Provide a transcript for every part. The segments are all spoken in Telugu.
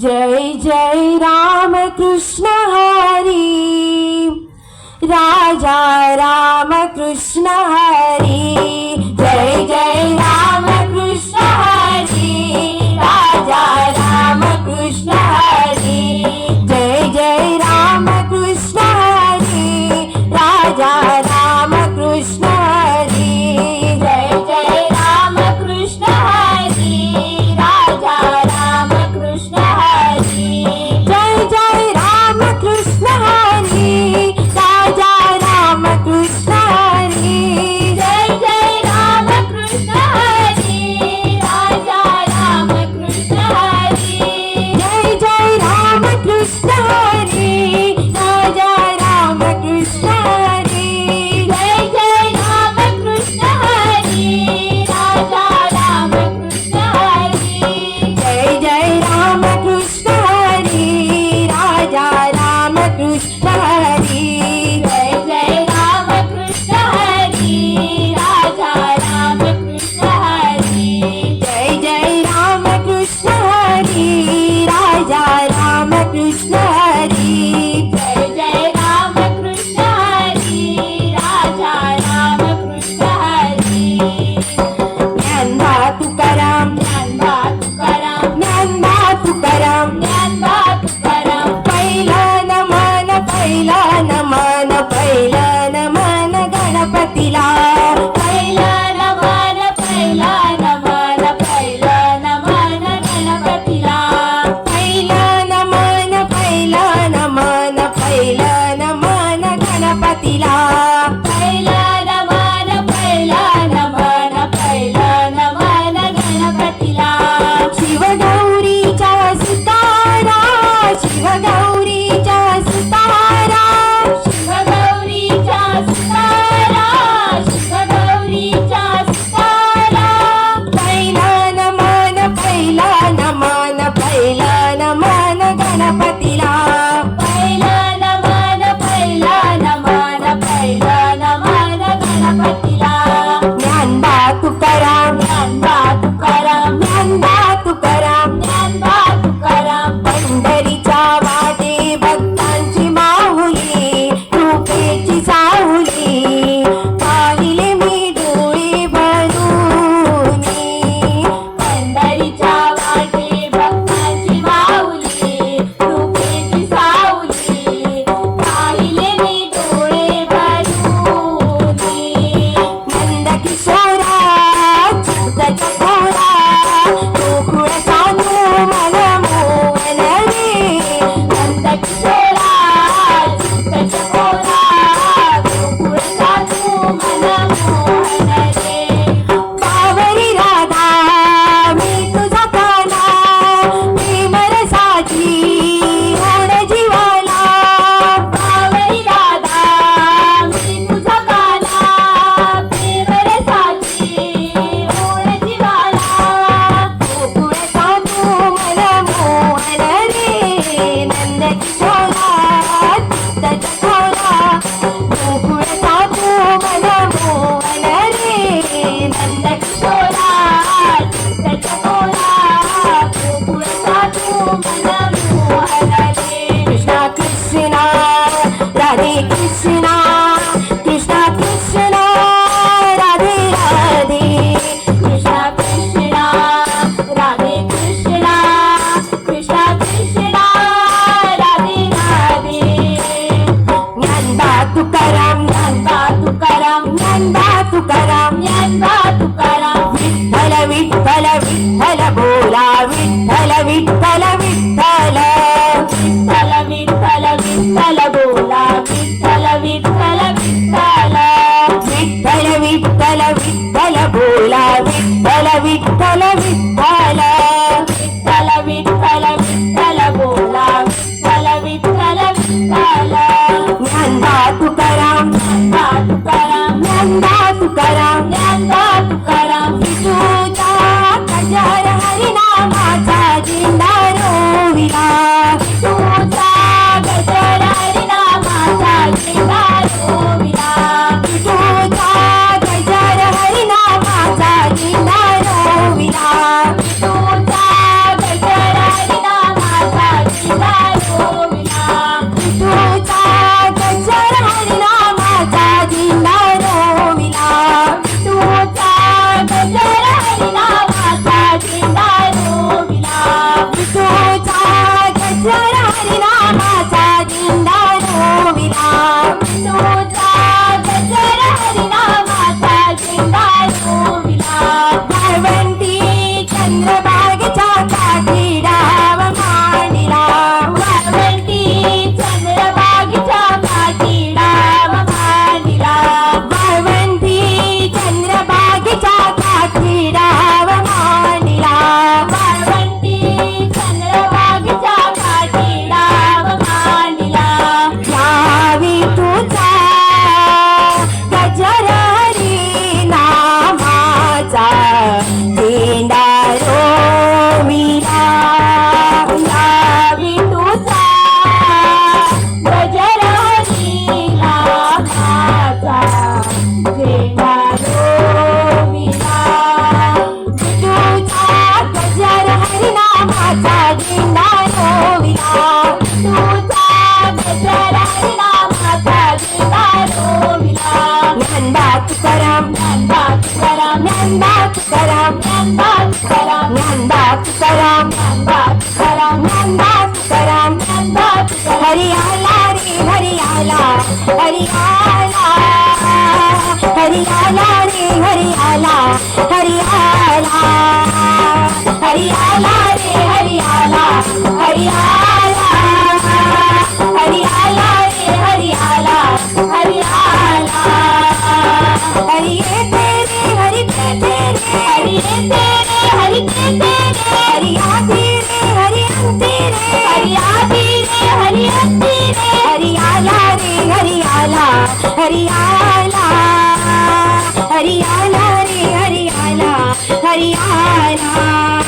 जय जय राम कृष्ण हरि। राजा राम कृष्ण हरि। जय जय விட்டால ஹரியானா हरियारा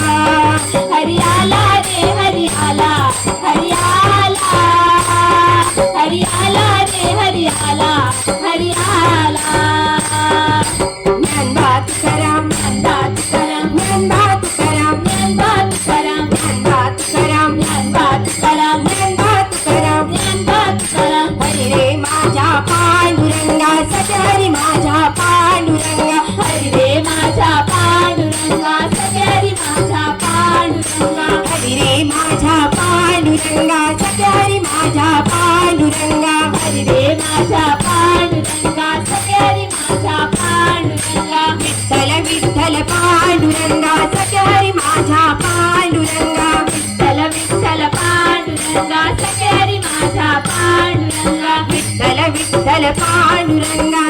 పాండురంగా సకరి మాధా పాండురంగా. విట్టల విట్టల పాండురంగా సకరి మాధా పాండురంగా. విట్టల విట్టల పాండురంగా